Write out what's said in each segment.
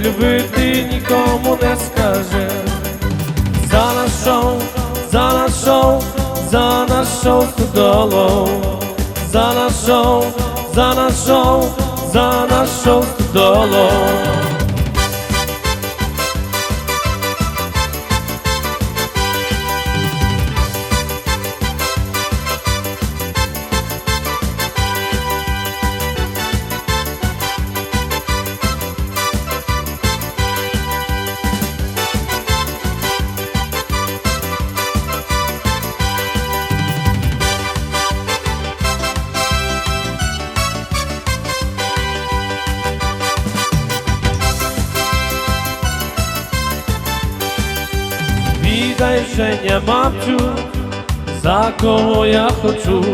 любити нікому не скаже. За наш за наш за наш шоу. За наш за наш за наш шоу стодолу. Відай Женя мамцю, за кого я хочу.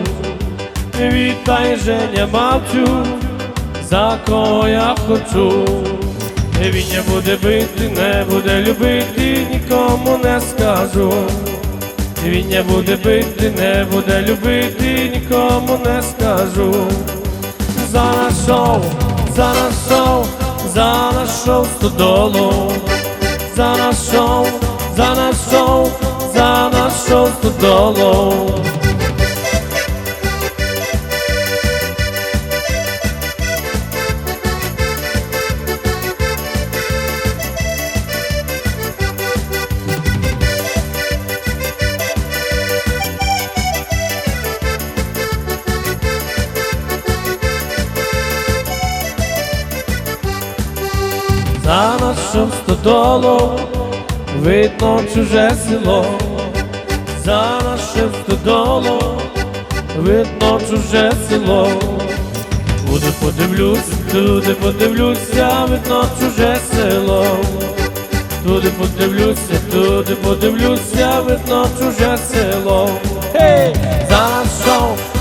Вітай Женя мамцю, за кого я хочу. Він не буде бити, не буде любити, нікому не скажу. Він не буде бити, не буде любити, нікому не скажу. За наш шоу, за наш шоу, за наш шоу стодолу. За наш шоу, за наш за наш шоу стодолу. За нашим стодолом видно чуже село, за нашим стодолом видно чуже село. Туди подивлюсь, туди подивлюся, видно чуже село. Туди подивлюся, туди подивлюся, видно чуже село. Гей, за наш шоу, за наш